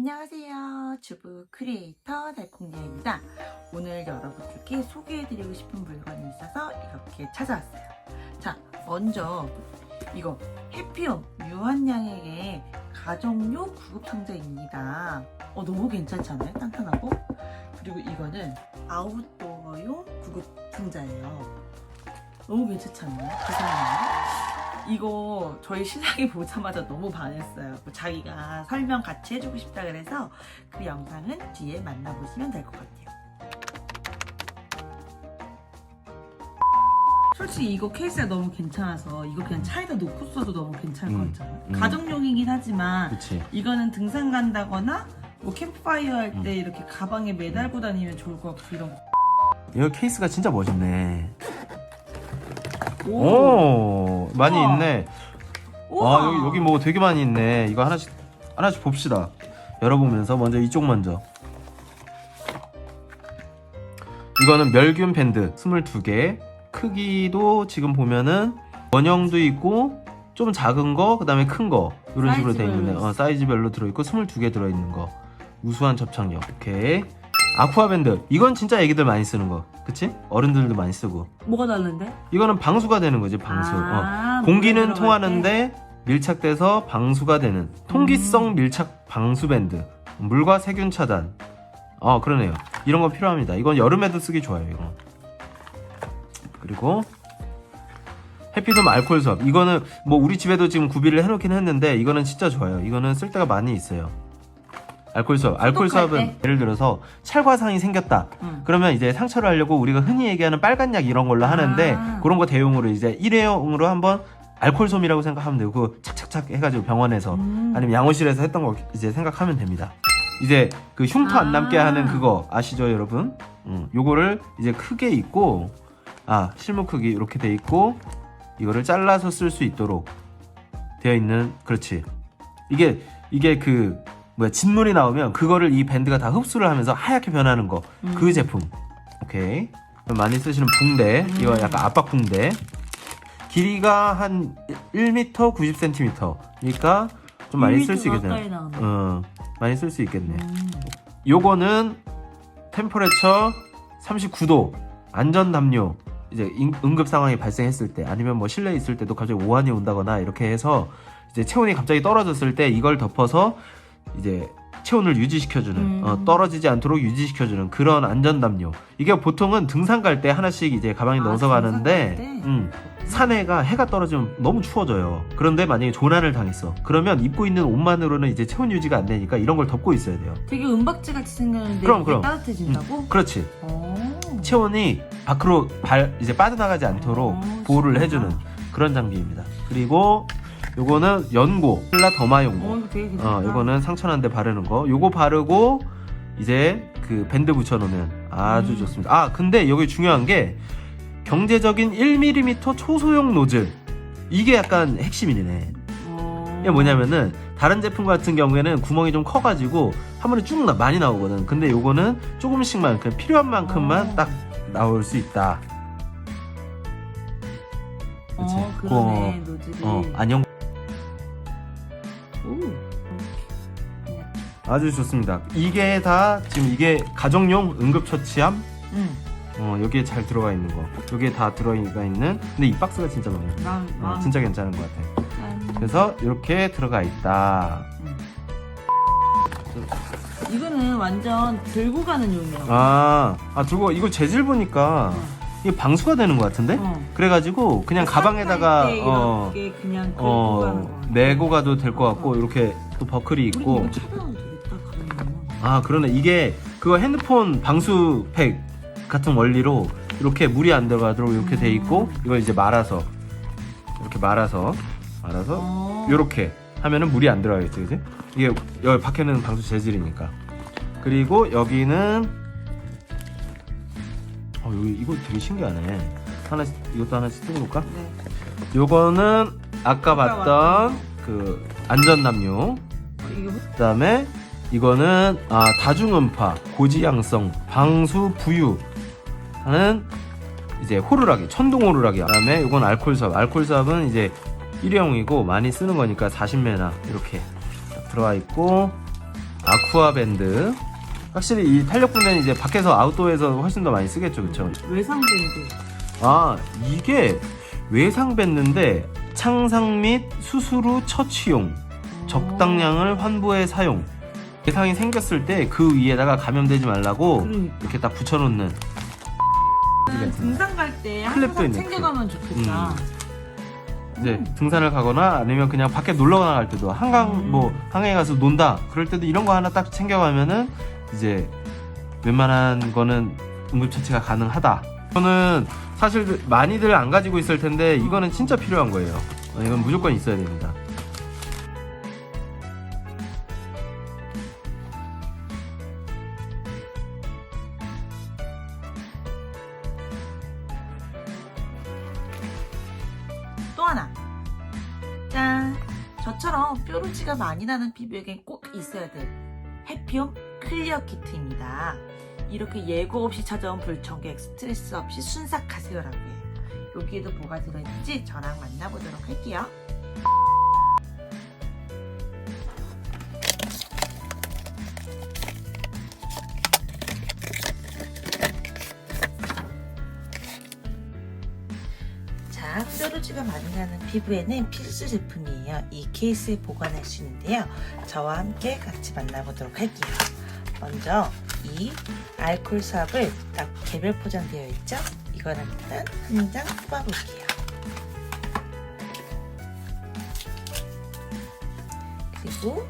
안녕하세요. 주부 크리에이터 달콩녀입니다. 오늘 여러분들께 소개해드리고 싶은 물건이 있어서 이렇게 찾아왔어요. 자, 먼저 이거 해피홈 유한양에게 가정용 구급상자입니다. 어, 너무 괜찮지 않아요? 탄탄하고. 그리고 이거는 아웃도어용 구급상자예요. 너무 괜찮지 않나요? 기사님. 이거 저희 신랑이 보자마자 너무 반했어요. 자기가 설명 같이 해주고 싶다 그래서 그 영상은 뒤에 만나보시면 될 것 같아요. 솔직히 이거 케이스가 너무 괜찮아서 이거 그냥 차에다 놓고 써도 너무 괜찮을 것 음, 같잖아요. 음. 가정용이긴 하지만 그치. 이거는 등산 간다거나 뭐 캠프파이어 할때 음. 이렇게 가방에 매달고 다니면 좋을 것 같고 이런 거. 이거 케이스가 진짜 멋있네. 오, 많이 우와. 있네. 우와. 아, 여기, 여기 뭐 되게 많이 있네. 이거 하나씩, 하나씩 봅시다. 열어보면서 먼저 이쪽 먼저. 이거는 멸균 밴드 22개. 크기도 지금 보면은 원형도 있고 좀 작은 거, 그 다음에 큰 거. 이런 식으로 돼 있는데, 어, 사이즈별로 들어 있고 22개 들어 있는 거. 우수한 접착력. 오케이. 아쿠아 밴드. 이건 진짜 애기들 많이 쓰는 거. 그치? 어른들도 많이 쓰고. 뭐가 다른데? 이거는 방수가 되는 거지, 방수. 어. 아, 공기는 물에 들어갈 때? 통하는데 밀착돼서 방수가 되는 통기성 음. 밀착 방수 밴드. 물과 세균 차단. 어, 그러네요. 이런 거 필요합니다. 이건 여름에도 쓰기 좋아요, 이거. 그리고 해피돔 알콜 수압. 이거는 뭐 우리 집에도 지금 구비를 해놓긴 했는데 이거는 진짜 좋아요. 이거는 쓸 데가 많이 있어요. 알콜 수압. 알콜 소독할 수압은 예를 들어서 찰과상이 생겼다. 응. 그러면 이제 상처를 하려고 우리가 흔히 얘기하는 빨간 약 이런 걸로 하는데 아. 그런 거 대용으로 이제 일회용으로 한번 알콜솜이라고 생각하면 되고 그거 착착착 해가지고 병원에서 음. 아니면 양호실에서 했던 거 이제 생각하면 됩니다. 이제 그 흉터 안 남게 아. 하는 그거 아시죠 여러분? 음, 요거를 이제 크게 있고 아 실무 크기 이렇게 돼 있고 이거를 잘라서 쓸 수 있도록 되어 있는 그렇지 이게 이게 그 뭐야 진물이 나오면 그거를 이 밴드가 다 흡수를 하면서 하얗게 변하는 거. 그 음. 제품. 오케이. 많이 쓰시는 붕대. 이거 음. 약간 압박 붕대. 길이가 한 1m 90cm 그러니까 좀 많이 쓸수 나오네. 어, 많이 쓸 수 있겠네. 음. 요거는 템퍼레처 39도 안전 담요 이제 인- 응급 상황이 발생했을 때 아니면 뭐 실내에 있을 때도 갑자기 오한이 온다거나 이렇게 해서 이제 체온이 갑자기 떨어졌을 때 이걸 덮어서 이제 체온을 유지시켜주는 음. 어, 떨어지지 않도록 유지시켜주는 그런 안전 담요 이게 보통은 등산 갈 때 하나씩 이제 가방에 아, 넣어서 가는데? 음, 산에가 해가 떨어지면 너무 추워져요. 그런데 만약에 조난을 당했어. 그러면 입고 있는 옷만으로는 이제 체온 유지가 안 되니까 이런 걸 덮고 있어야 돼요. 되게 은박지 같이 생겼는데 그럼, 그럼. 따뜻해진다고? 그렇지. 오. 체온이 밖으로 발 이제 빠져나가지 않도록 오, 보호를 신기하다. 해주는 그런 장비입니다. 그리고 요거는 연고, 플라 더마 어, 연고. 이거 되게 괜찮다. 어, 요거는 상처난데 바르는 거. 요거 바르고 이제 그 밴드 붙여놓으면 아주 음. 좋습니다. 아, 근데 여기 중요한 게 경제적인 1mm 초소형 노즐. 이게 약간 핵심이네. 어. 이게 뭐냐면은 다른 제품 같은 경우에는 구멍이 좀 커가지고 한 번에 쭉 나- 많이 나오거든. 근데 요거는 조금씩만 그냥 필요한 만큼만 어. 딱 나올 수 있다. 그치? 어, 그러네 노즐이. 어, 안녕. 아주 좋습니다. 이게 다 지금 이게 가정용 응급처치함. 응. 어, 여기에 잘 들어가 있는 거. 여기에 다 들어가 있는. 근데 이 박스가 진짜 마음에 들어. 난, 어, 난 진짜 괜찮은 것 같아. 난- 그래서 이렇게 들어가 있다. 응. 이거는 완전 들고 가는 용이야. 아, 아 들고 이거 재질 보니까 어. 이게 방수가 되는 것 같은데? 어. 그래가지고 그냥 가방에다가 살 어, 때 이렇게 그냥 들고 가는 거. 어 메고 가도 될 것 같고 이렇게 또 버클이 우리 있고 이거. 아 그러네 이게 그거 핸드폰 방수팩 같은 원리로 이렇게 물이 안 들어가도록 이렇게 돼 있고 이걸 이제 말아서 이렇게 말아서 말아서 어. 이렇게 하면은 물이 안 들어가겠지 그지? 이게 여기 밖에는 방수 재질이니까 그리고 여기는 어 여기 이거 되게 신기하네 하나씩 이것도 하나씩 뜯어볼까? 네. 요거는 아까 봤던 그 안전담요 어, 이게 뭐- 그다음에 이거는 아 다중음파 고지양성 방수 부유 하는 이제 호루라기 천둥 호루라기 그다음에 이건 알콜삽 알콜삽은 이제 일회용이고 많이 쓰는 거니까 40매나 이렇게 딱 들어가 있고 아쿠아 밴드. 확실히 이 탄력 밴드는 이제 밖에서 아웃도어에서 훨씬 더 많이 쓰겠죠, 그렇죠? 외상 밴드. 아 이게 외상 밴드인데 창상 및 수술 후 처치용 적당량을 환부에 사용 외상이 생겼을 때 그 위에다가 감염되지 말라고 그러니까. 이렇게 딱 붙여놓는 등산 갈 때 클랩도 항상 있네, 챙겨가면 좋겠다. 이제 음. 등산을 가거나 아니면 그냥 밖에 놀러 나갈 때도 한강 음. 뭐 한강에 가서 논다 그럴 때도 이런 거 하나 딱 챙겨가면은 이제 웬만한 거는 응급처치가 가능하다 저는 사실 많이들 안 가지고 있을 텐데 이거는 진짜 필요한 거예요 어, 이건 무조건 있어야 됩니다 하나. 짠. 저처럼 뾰루지가 많이 나는 피부에겐 꼭 있어야 될 해피홈 클리어 키트입니다. 이렇게 예고 없이 찾아온 불청객 스트레스 없이 순삭하세요라고요. 여기에도 뭐가 들어있는지 저랑 만나보도록 할게요. 자, 뾰루지가 많이 나는 피부에는 필수 제품이에요. 이 케이스에 보관할 수 있는데요. 저와 함께 같이 만나보도록 할게요. 먼저 이 알콜 수압을 딱 개별 포장되어 있죠? 이거를 일단 한 장 뽑아볼게요. 그리고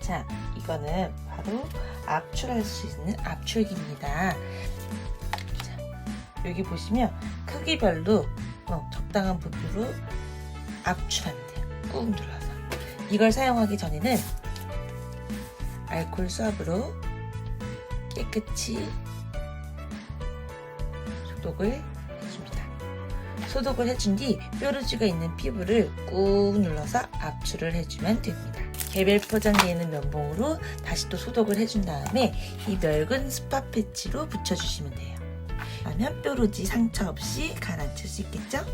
자, 이거는 바로 압출할 수 있는 압출기입니다. 자, 여기 보시면 크기별로 어, 적당한 부피로 압출하면 돼요. 꾹 눌러서. 이걸 사용하기 전에는 알콜 수압으로 깨끗이 소독을 해줍니다. 소독을 해준 뒤 뾰루지가 있는 피부를 꾹 눌러서 압출을 해주면 됩니다. 개별 포장되어 있는 면봉으로 다시 또 소독을 해준 다음에 이 멸근 스파 패치로 붙여주시면 돼요. 그러면 뾰루지 상처 없이 가라앉힐 수 있겠죠?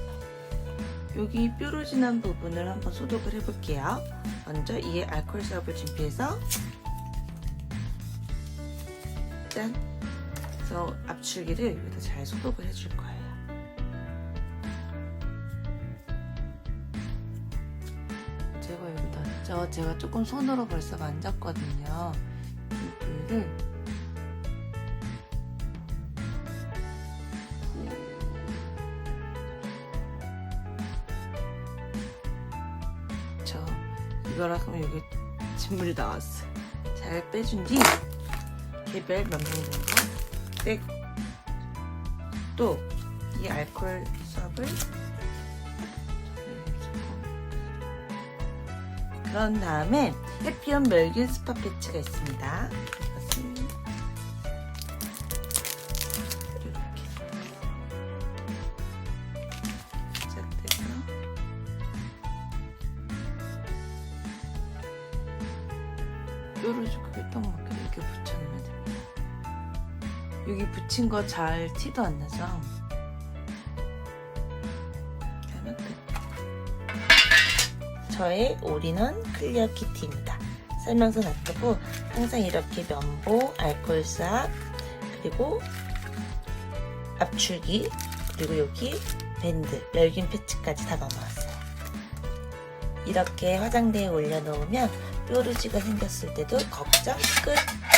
여기 뾰루지 난 부분을 한번 소독을 해볼게요. 먼저 이에 알코올 수압을 준비해서 짠! 그래서 압출기를 여기다 잘 소독을 해줄 거예요. 제가 여기다 저 제가 조금 손으로 벌써 만졌거든요. 이 부위 이거랑 하면 여기 진물이 나왔어요. 잘 빼준 뒤 개별 면봉으로 빼고 또 이 알코올 수압을 그런 다음에 해피언 멸균 스파 패치가 있습니다. 이것은 크게 딱 맞게 이렇게 붙여놓으면 됩니다. 여기 붙인 거 잘 티도 안 나죠? 저의 올인원 클리어 키트입니다. 설명서 놔두고 항상 이렇게 면보, 알코올 수압, 그리고 압출기, 그리고 여기 밴드, 멸균 패치까지 다 넣어놨어요. 이렇게 화장대에 올려놓으면 뾰루지가 생겼을 때도 걱정 끝!